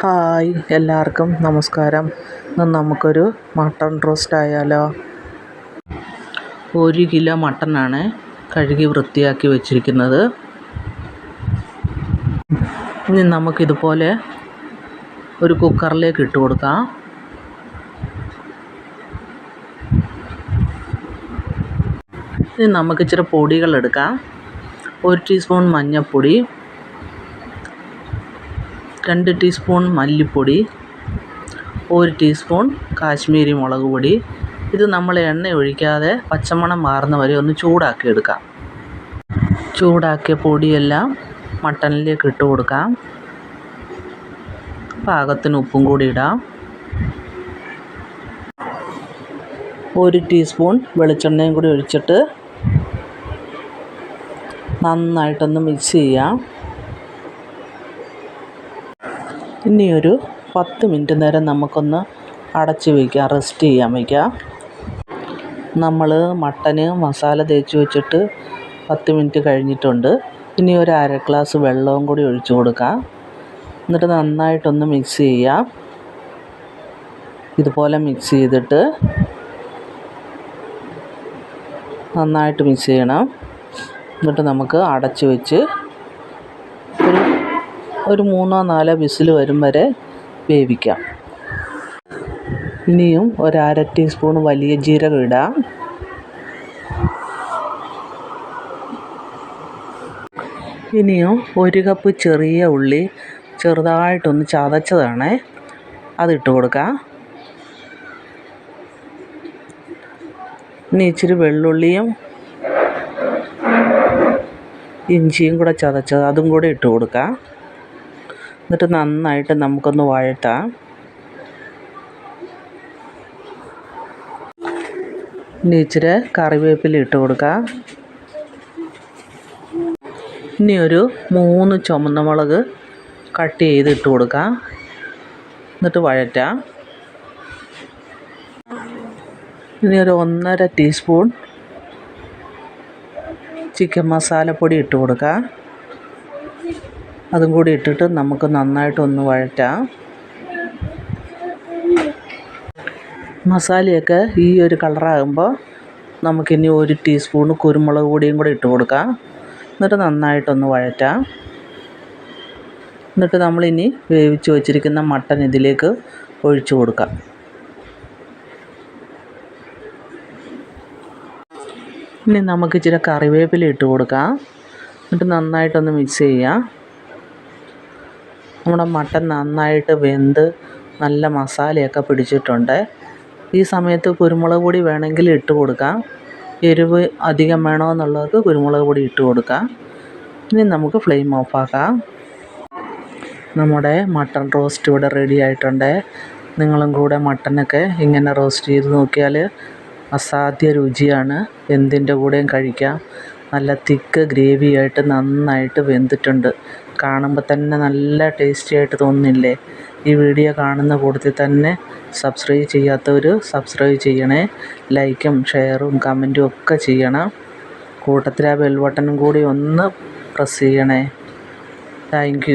Hi എല്ലാവർക്കും നമസ്കാരം. ഇന്ന് നമുക്കൊരു മട്ടൺ റോസ്റ്റ് ആയാലോ? ഒരു കിലോ മട്ടനാണ് കഴുകി വൃത്തിയാക്കി വെച്ചിരിക്കുന്നത്. ഇനി നമുക്കിതുപോലെ ഒരു കുക്കറിലേക്ക് ഇട്ട് കൊടുക്കാം. ഇനി നമുക്ക് ഇച്ചിരി പൊടികൾ എടുക്കാം ഒരു ടീസ്പൂൺ മഞ്ഞൾപ്പൊടി രണ്ട് ടീസ്പൂൺ മല്ലിപ്പൊടി ഒരു ടീസ്പൂൺ കാശ്മീരി മുളക് പൊടി. ഇത് നമ്മൾ എണ്ണ ഒഴിക്കാതെ പച്ചമണം മാറുന്ന വരെ ഒന്ന് ചൂടാക്കി എടുക്കാം ചൂടാക്കിയ പൊടിയെല്ലാം മട്ടനിലേക്ക് ഇട്ട് കൊടുക്കാം. പാകത്തിന് ഉപ്പും കൂടി ഇടാം. ഒരു ടീസ്പൂൺ വെളിച്ചെണ്ണയും കൂടി ഒഴിച്ചിട്ട് നന്നായിട്ടൊന്ന് മിക്സ് ചെയ്യാം. ഇനി ഒരു പത്ത് മിനിറ്റ് നേരം നമുക്കൊന്ന് അടച്ച് വയ്ക്കാം റെസ്റ്റ് ചെയ്യാൻ വയ്ക്കാം. നമ്മൾ മട്ടന് മസാല തേച്ച് വെച്ചിട്ട് പത്ത് മിനിറ്റ് കഴിഞ്ഞിട്ടുണ്ട്. ഇനി ഒരു അര ഗ്ലാസ് വെള്ളവും കൂടി ഒഴിച്ചു കൊടുക്കാം. എന്നിട്ട് നന്നായിട്ടൊന്ന് മിക്സ് ചെയ്യാം. ഇതുപോലെ മിക്സ് ചെയ്തിട്ട് നന്നായിട്ട് മിക്സ് ചെയ്യണം. എന്നിട്ട് നമുക്ക് അടച്ചു വെച്ച് ഒരു മൂന്നോ നാലോ വിസിൽ വരും വരെ വേവിക്കാം. ഇനിയും ഒരര ടീസ്പൂൺ വലിയ ജീരകം ഇടാം. ഇനിയും ഒരു കപ്പ് ചെറിയ ഉള്ളി ചെറുതായിട്ടൊന്ന് ചതച്ചതാണേ അതിട്ട് കൊടുക്കാം. ഇനി ഇച്ചിരി വെള്ളുള്ളിയും ഇഞ്ചിയും കൂടെ ചതച്ചത് അതും കൂടെ ഇട്ട് കൊടുക്കാം. എന്നിട്ട് നന്നായിട്ട് നമുക്കൊന്ന് വഴട്ടാം ഇനി ഇച്ചിരി കറിവേപ്പില ഇട്ട് കൊടുക്കുക ഇനി ഒരു മൂന്ന് ചുമന്ന മുളക് കട്ട് ചെയ്ത് ഇട്ട് കൊടുക്കാം. എന്നിട്ട് വഴറ്റാം. ഇനി ഒരു ഒന്നര ടീസ്പൂൺ ചിക്കൻ മസാലപ്പൊടി ഇട്ട് കൊടുക്കാം. അതും കൂടി ഇട്ടിട്ട് നമുക്ക് നന്നായിട്ടൊന്ന് വഴറ്റാം. മസാലയൊക്കെ ഈ ഒരു കളറാകുമ്പോൾ നമുക്കിനി ഒരു ടീസ്പൂൺ കുരുമുളക് പൊടിയും കൂടി ഇട്ട് കൊടുക്കാം. എന്നിട്ട് നന്നായിട്ടൊന്ന് വഴറ്റാം. എന്നിട്ട് നമ്മളിനി വേവിച്ച് വച്ചിരിക്കുന്ന മട്ടൻ ഇതിലേക്ക് ഒഴിച്ചു കൊടുക്കാം. ഇനി നമുക്ക് ഇച്ചിരി കറിവേപ്പില ഇട്ട് കൊടുക്കാം. എന്നിട്ട് നന്നായിട്ടൊന്ന് മിക്സ് ചെയ്യാം. നമ്മുടെ മട്ടൻ നന്നായിട്ട് വെന്ത് നല്ല മസാലയൊക്കെ പിടിച്ചിട്ടുണ്ട്. ഈ സമയത്ത് കുരുമുളക് പൊടി വേണമെങ്കിൽ ഇട്ട് കൊടുക്കാം. എരിവ് അധികം വേണമെന്നുള്ളവർക്ക് കുരുമുളക് പൊടി ഇട്ട് കൊടുക്കാം. ഇനി നമുക്ക് ഫ്ലെയിം ഓഫാക്കാം നമ്മുടെ മട്ടൺ റോസ്റ്റ് ഇവിടെ റെഡി ആയിട്ടുണ്ട്. നിങ്ങളും കൂടെ മട്ടനൊക്കെ ഇങ്ങനെ റോസ്റ്റ് ചെയ്ത് നോക്കിയാൽ അസാധ്യ രുചിയാണ്. എന്തിന്റെ കൂടെയും കഴിക്കാം. നല്ല തിക്ക് ഗ്രേവി ആയിട്ട് നന്നായിട്ട് വെന്തിട്ടുണ്ട്. കാണുമ്പോൾ തന്നെ നല്ല ടേസ്റ്റി ആയിട്ട് തോന്നുന്നില്ലേ? ഈ വീഡിയോ കാണുന്ന കൂട്ടത്തിൽ തന്നെ സബ്സ്ക്രൈബ് ചെയ്യാത്തവർ സബ്സ്ക്രൈബ് ചെയ്യണേ. ലൈക്കും ഷെയറും കമന്റും ഒക്കെ ചെയ്യണം. കൂട്ടത്തിൽ ആ ബെൽ ബട്ടണും കൂടി ഒന്ന് പ്രസ് ചെയ്യണേ. താങ്ക്